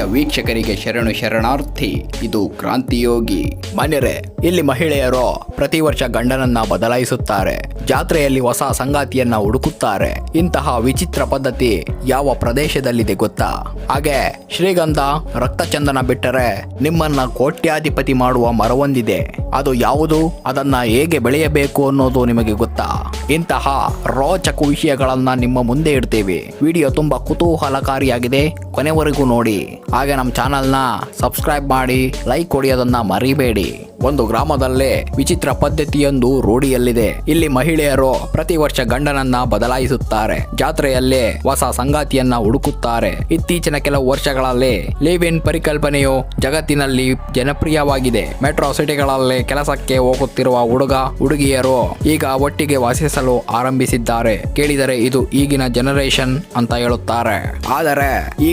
ವೀಕ್ಷಕರಿಗೆ ಶರಣು ಶರಣಾರ್ಥಿ, ಇದು ಕ್ರಾಂತಿಯೋಗಿ ಮನೆರೆ, ಇಲ್ಲಿ ಮಹಿಳೆಯರು ಪ್ರತಿ ವರ್ಷ ಗಂಡನನ್ನ ಬದಲಾಯಿಸುತ್ತಾರೆ. ಜಾತ್ರೆಯಲ್ಲಿ ಹೊಸ ಸಂಗಾತಿಯನ್ನ ಹುಡುಕುತ್ತಾರೆ. ಇಂತಹ ವಿಚಿತ್ರ ಪದ್ಧತಿ ಯಾವ ಪ್ರದೇಶದಲ್ಲಿದೆ ಗೊತ್ತಾ? ಹಾಗೆ, ಶ್ರೀಗಂಧ ರಕ್ತಚಂದನ ಬಿಟ್ಟರೆ ನಿಮ್ಮನ್ನ ಕೋಟ್ಯಾಧಿಪತಿ ಮಾಡುವ ಮರವೊಂದಿದೆ. ಅದು ಯಾವುದು? ಅದನ್ನ ಹೇಗೆ ಬೆಳೆಯಬೇಕು ಅನ್ನೋದು ನಿಮಗೆ ಗೊತ್ತಾ? ಇಂತಹ ರೋಚಕ ವಿಷಯಗಳನ್ನ ನಿಮ್ಮ ಮುಂದೆ ಇಡ್ತೇವೆ. ವಿಡಿಯೋ ತುಂಬಾ ಕುತೂಹಲಕಾರಿಯಾಗಿದೆ. ಕೊನೆವರೆಗೂ ನೋಡಿ. ಹಾಗೆ ನಮ್ಮ ಚಾನಲ್ನ ಸಬ್ಸ್ಕ್ರೈಬ್ ಮಾಡಿ, ಲೈಕ್ ಕೊಡಿಯೋದನ್ನ ಮರಿಬೇಡಿ. ಒಂದು ಗ್ರಾಮದಲ್ಲೇ ವಿಚಿತ್ರ ಪದ್ಧತಿಯೊಂದು ರೂಢಿಯಲ್ಲಿದೆ. ಇಲ್ಲಿ ಮಹಿಳೆಯರು ಪ್ರತಿ ವರ್ಷ ಗಂಡನನ್ನ ಬದಲಾಯಿಸುತ್ತಾರೆ. ಜಾತ್ರೆಯಲ್ಲಿ ಹೊಸ ಸಂಗಾತಿಯನ್ನ ಹುಡುಕುತ್ತಾರೆ. ಇತ್ತೀಚಿನ ಕೆಲವು ವರ್ಷಗಳಲ್ಲಿ ಲಿವ್ ಇನ್ ಪರಿಕಲ್ಪನೆಯು ಜಗತ್ತಿನಲ್ಲಿ ಜನಪ್ರಿಯವಾಗಿದೆ. ಮೆಟ್ರೋ ಸಿಟಿಗಳಲ್ಲಿ ಕೆಲಸಕ್ಕೆ ಹೋಗುತ್ತಿರುವ ಹುಡುಗ, ಹುಡುಗಿಯರು ಈಗ ಒಟ್ಟಿಗೆ ವಾಸಿಸಲು ಆರಂಭಿಸಿದ್ದಾರೆ. ಕೇಳಿದರೆ ಇದು ಈಗಿನ ಜನರೇಷನ್ ಅಂತ ಹೇಳುತ್ತಾರೆ. ಆದರೆ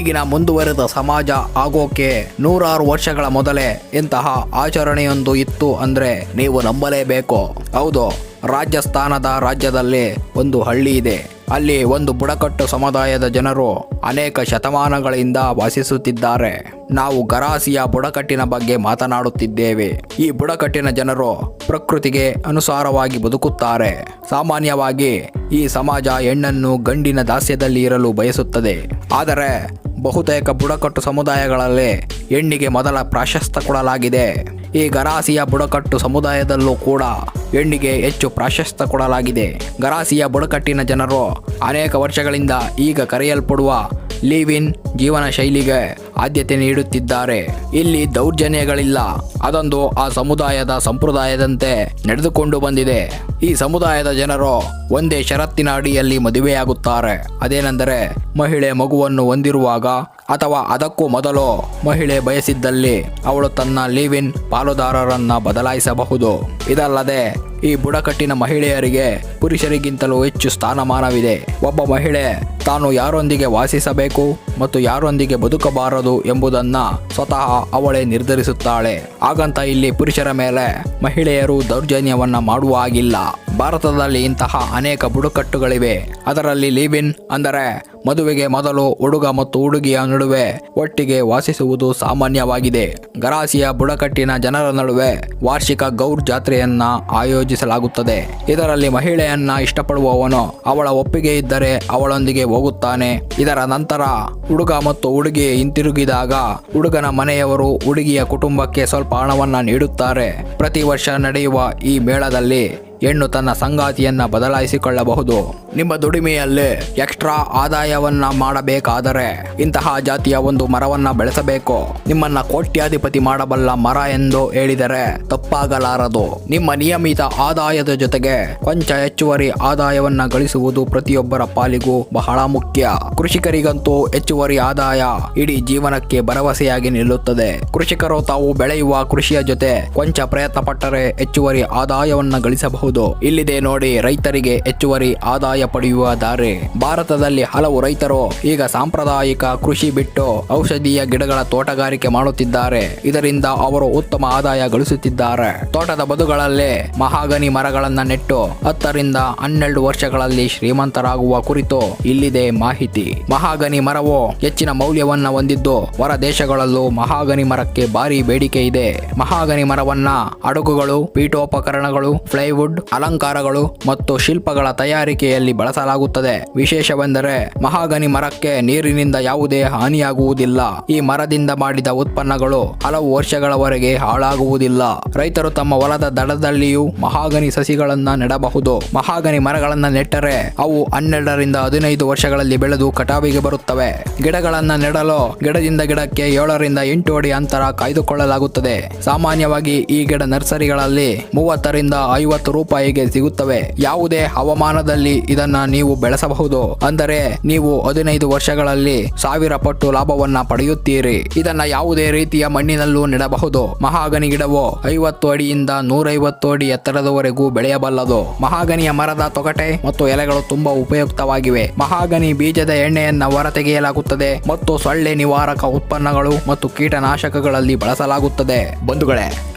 ಈಗಿನ ಮುಂದುವರೆದ ಸಮಾಜ ಆಗೋಕೆ ನೂರಾರು ವರ್ಷಗಳ ಮೊದಲೇ ಇಂತಹ ಆಚರಣೆಯೊಂದು ಇತ್ತು ಅಂದ್ರೆ ನೀವು ನಂಬಲೇಬೇಕು. ಹೌದು, ರಾಜಸ್ಥಾನದ ರಾಜ್ಯದಲ್ಲಿ ಒಂದು ಹಳ್ಳಿ ಇದೆ. ಅಲ್ಲಿ ಒಂದು ಬುಡಕಟ್ಟು ಸಮುದಾಯದ ಜನರು ಅನೇಕ ಶತಮಾನಗಳಿಂದ ವಾಸಿಸುತ್ತಿದ್ದಾರೆ. ನಾವು ಗರಾಸಿಯ ಬುಡಕಟ್ಟಿನ ಬಗ್ಗೆ ಮಾತನಾಡುತ್ತಿದ್ದೇವೆ. ಈ ಬುಡಕಟ್ಟಿನ ಜನರು ಪ್ರಕೃತಿಗೆ ಅನುಸಾರವಾಗಿ ಬದುಕುತ್ತಾರೆ. ಸಾಮಾನ್ಯವಾಗಿ ಈ ಸಮಾಜ ಹೆಣ್ಣನ್ನು ಗಂಡಿನ ದಾಸ್ಯದಲ್ಲಿ ಇರಲು ಬಯಸುತ್ತದೆ. ಆದರೆ ಬಹುತೇಕ ಬುಡಕಟ್ಟು ಸಮುದಾಯಗಳಲ್ಲಿ ಹೆಣ್ಣಿಗೆ ಮೊದಲ ಪ್ರಾಶಸ್ತ್ಯ ಕೊಡಲಾಗಿದೆ. ಈ ಗರಾಸಿಯ ಬುಡಕಟ್ಟು ಸಮುದಾಯದಲ್ಲೂ ಕೂಡ ಹೆಣ್ಣಿಗೆ ಹೆಚ್ಚು ಪ್ರಾಶಸ್ತ್ಯ ಕೊಡಲಾಗಿದೆ. ಗರಾಸಿಯ ಬುಡಕಟ್ಟಿನ ಜನರು ಅನೇಕ ವರ್ಷಗಳಿಂದ ಈಗ ಕರೆಯಲ್ಪಡುವ ಲಿವಿನ್ ಜೀವನ ಶೈಲಿಗೆ ಆದ್ಯತೆ ನೀಡುತ್ತಿದ್ದಾರೆ. ಇಲ್ಲಿ ದೌರ್ಜನ್ಯಗಳಿಲ್ಲ. ಅದೊಂದು ಆ ಸಮುದಾಯದ ಸಂಪ್ರದಾಯದಂತೆ ನಡೆದುಕೊಂಡು ಬಂದಿದೆ. ಈ ಸಮುದಾಯದ ಜನರು ಒಂದೇ ಷರತ್ತಿನ ಅಡಿಯಲ್ಲಿ ಮದುವೆಯಾಗುತ್ತಾರೆ. ಅದೇನೆಂದರೆ ಮಹಿಳೆ ಮಗುವನ್ನು ಹೊಂದಿರುವಾಗ ಅಥವಾ ಅದಕ್ಕೂ ಮೊದಲು ಮಹಿಳೆ ಬಯಸಿದ್ದಲ್ಲಿ ಅವಳು ತನ್ನ ಲಿವ್ ಇನ್ ಪಾಲುದಾರರನ್ನ ಬದಲಾಯಿಸಬಹುದು. ಇದಲ್ಲದೆ ಈ ಬುಡಕಟ್ಟಿನ ಮಹಿಳೆಯರಿಗೆ ಪುರುಷರಿಗಿಂತಲೂ ಹೆಚ್ಚು ಸ್ಥಾನಮಾನವಿದೆ. ಒಬ್ಬ ಮಹಿಳೆ ತಾನು ಯಾರೊಂದಿಗೆ ವಾಸಿಸಬೇಕು ಮತ್ತು ಯಾರೊಂದಿಗೆ ಬದುಕಬಾರದು ಎಂಬುದನ್ನ ಸ್ವತಃ ಅವಳೇ ನಿರ್ಧರಿಸುತ್ತಾಳೆ. ಹಾಗಂತ ಇಲ್ಲಿ ಪುರುಷರ ಮೇಲೆ ಮಹಿಳೆಯರು ದೌರ್ಜನ್ಯವನ್ನ ಮಾಡುವ ಹಾಗಿಲ್ಲ. ಭಾರತದಲ್ಲಿ ಇಂತಹ ಅನೇಕ ಬುಡಕಟ್ಟುಗಳಿವೆ. ಅದರಲ್ಲಿ ಲಿವ್-ಇನ್ ಅಂದರೆ ಮದುವೆಗೆ ಮೊದಲು ಹುಡುಗ ಮತ್ತು ಹುಡುಗಿಯ ನಡುವೆ ಒಟ್ಟಿಗೆ ವಾಸಿಸುವುದು ಸಾಮಾನ್ಯವಾಗಿದೆ. ಗರಾಸಿಯ ಬುಡಕಟ್ಟಿನ ಜನರ ನಡುವೆ ವಾರ್ಷಿಕ ಗೌರ್ ಜಾತ್ರೆಯನ್ನ ಆಯೋಜಿಸಲಾಗುತ್ತದೆ. ಇದರಲ್ಲಿ ಮಹಿಳೆಯನ್ನ ಇಷ್ಟಪಡುವವನು ಅವಳ ಒಪ್ಪಿಗೆ ಇದ್ದರೆ ಅವಳೊಂದಿಗೆ ಹೋಗುತ್ತಾನೆ. ಇದರ ನಂತರ ಹುಡುಗ ಮತ್ತು ಹುಡುಗಿ ಹಿಂತಿರುಗಿದಾಗ ಹುಡುಗನ ಮನೆಯವರು ಹುಡುಗಿಯ ಕುಟುಂಬಕ್ಕೆ ಸ್ವಲ್ಪ ಹಣವನ್ನ ನೀಡುತ್ತಾರೆ. ಪ್ರತಿ ವರ್ಷ ನಡೆಯುವ ಈ ಮೇಳದಲ್ಲಿ ಹೆಣ್ಣು ತನ್ನ ಸಂಗಾತಿಯನ್ನ ಬದಲಾಯಿಸಿಕೊಳ್ಳಬಹುದು. ನಿಮ್ಮ ದುಡಿಮೆಯಲ್ಲಿ ಎಕ್ಸ್ಟ್ರಾ ಆದಾಯವನ್ನ ಮಾಡಬೇಕಾದರೆ ಇಂತಹ ಜಾತಿಯ ಒಂದು ಮರವನ್ನ ಬೆಳೆಸಬೇಕು. ನಿಮ್ಮನ್ನ ಕೋಟ್ಯಾಧಿಪತಿ ಮಾಡಬಲ್ಲ ಮರ ಎಂದು ಹೇಳಿದರೆ ತಪ್ಪಾಗಲಾರದು. ನಿಮ್ಮ ನಿಯಮಿತ ಆದಾಯದ ಜೊತೆಗೆ ಕೊಂಚ ಹೆಚ್ಚುವರಿ ಆದಾಯವನ್ನ ಗಳಿಸುವುದು ಪ್ರತಿಯೊಬ್ಬರ ಪಾಲಿಗೂ ಬಹಳ ಮುಖ್ಯ. ಕೃಷಿಕರಿಗಂತೂ ಹೆಚ್ಚುವರಿ ಆದಾಯ ಇಡೀ ಜೀವನಕ್ಕೆ ಭರವಸೆಯಾಗಿ ನಿಲ್ಲುತ್ತದೆ. ಕೃಷಿಕರು ತಾವು ಬೆಳೆಯುವ ಕೃಷಿಯ ಜೊತೆ ಕೊಂಚ ಪ್ರಯತ್ನ ಪಟ್ಟರೆ ಹೆಚ್ಚುವರಿ ಆದಾಯವನ್ನ ಗಳಿಸಬಹುದು. ಇಲ್ಲಿದೆ ನೋಡಿ, ರೈತರಿಗೆ ಹೆಚ್ಚುವರಿ ಆದಾಯ ಪಡೆಯುವ ದಾರಿ. ಭಾರತದಲ್ಲಿ ಹಲವು ರೈತರು ಈಗ ಸಾಂಪ್ರದಾಯಿಕ ಕೃಷಿ ಬಿಟ್ಟು ಔಷಧೀಯ ಗಿಡಗಳ ತೋಟಗಾರಿಕೆ ಮಾಡುತ್ತಿದ್ದಾರೆ. ಇದರಿಂದ ಅವರು ಉತ್ತಮ ಆದಾಯ ಗಳಿಸುತ್ತಿದ್ದಾರೆ. ತೋಟದ ಬದುಗಳಲ್ಲಿ ಮಹಾಗನಿ ಮರಗಳನ್ನ ನೆಟ್ಟು ಹತ್ತರಿಂದ ಹನ್ನೆರಡು ವರ್ಷಗಳಲ್ಲಿ ಶ್ರೀಮಂತರಾಗುವ ಕುರಿತು ಇಲ್ಲಿದೆ ಮಾಹಿತಿ. ಮಹಾಗನಿ ಮರವು ಹೆಚ್ಚಿನ ಮೌಲ್ಯವನ್ನ ಹೊಂದಿದ್ದು, ಹೊರ ದೇಶಗಳಲ್ಲೂ ಮಹಾಗನಿ ಮರಕ್ಕೆ ಭಾರಿ ಬೇಡಿಕೆ ಇದೆ. ಮಹಾಗನಿ ಮರವನ್ನ ಹಡಗುಗಳು, ಪೀಠೋಪಕರಣಗಳು ಪ್ಲೈವುಡ್ ಅಲಂಕಾರಗಳು ಮತ್ತು ಶಿಲ್ಪಗಳ ತಯಾರಿಕೆಯಲ್ಲಿ ಬಳಸಲಾಗುತ್ತದೆ. ವಿಶೇಷವೆಂದರೆ ಮಹಾಗನಿ ಮರಕ್ಕೆ ನೀರಿನಿಂದ ಯಾವುದೇ ಹಾನಿಯಾಗುವುದಿಲ್ಲ. ಈ ಮರದಿಂದ ಮಾಡಿದ ಉತ್ಪನ್ನಗಳು ಹಲವು ವರ್ಷಗಳವರೆಗೆ ಹಾಳಾಗುವುದಿಲ್ಲ. ರೈತರು ತಮ್ಮ ಹೊಲದ ದಡದಲ್ಲಿಯೂ ಮಹಾಗನಿ ಸಸಿಗಳನ್ನ ನೆಡಬಹುದು. ಮಹಾಗನಿ ಮರಗಳನ್ನ ನೆಟ್ಟರೆ ಅವು ಹನ್ನೆರಡರಿಂದ ಹದಿನೈದು ವರ್ಷಗಳಲ್ಲಿ ಬೆಳೆದು ಕಟಾವಿಗೆ ಬರುತ್ತವೆ. ಗಿಡಗಳನ್ನ ನೆಡಲು ಗಿಡದಿಂದ ಗಿಡಕ್ಕೆ ಏಳರಿಂದ ಎಂಟು ಅಡಿ ಅಂತರ ಕಾಯ್ದುಕೊಳ್ಳಲಾಗುತ್ತದೆ. ಸಾಮಾನ್ಯವಾಗಿ ಈ ಗಿಡ ನರ್ಸರಿಗಳಲ್ಲಿ ಮೂವತ್ತರಿಂದ ಐವತ್ತು ರೂಪಾಯಿಗೆ ಸಿಗುತ್ತವೆ. ಯಾವುದೇ ಹವಾಮಾನದಲ್ಲಿ ಇದನ್ನ ನೀವು ಬೆಳೆಸಬಹುದು. ಅಂದರೆ ನೀವು ಹದಿನೈದು ವರ್ಷಗಳಲ್ಲಿ ಸಾವಿರ ಪಟ್ಟು ಲಾಭವನ್ನ ಪಡೆಯುತ್ತೀರಿ. ಇದನ್ನ ಯಾವುದೇ ರೀತಿಯ ಮಣ್ಣಿನಲ್ಲೂ ನೆಡಬಹುದು. ಮಹಾಗನಿ ಗಿಡವು ಐವತ್ತು ಅಡಿಯಿಂದ ನೂರೈವತ್ತು ಅಡಿ ಎತ್ತರದವರೆಗೂ ಬೆಳೆಯಬಲ್ಲದು. ಮಹಾಗನಿಯ ಮರದ ತೊಗಟೆ ಮತ್ತು ಎಲೆಗಳು ತುಂಬಾ ಉಪಯುಕ್ತವಾಗಿವೆ. ಮಹಾಗನಿ ಬೀಜದ ಎಣ್ಣೆಯನ್ನ ಹೊರತೆಗೆಯಲಾಗುತ್ತದೆ ಮತ್ತು ಸೊಳ್ಳೆ ನಿವಾರಕ ಉತ್ಪನ್ನಗಳು ಮತ್ತು ಕೀಟನಾಶಕಗಳಲ್ಲಿ ಬಳಸಲಾಗುತ್ತದೆ. ಬಂಧುಗಳೇ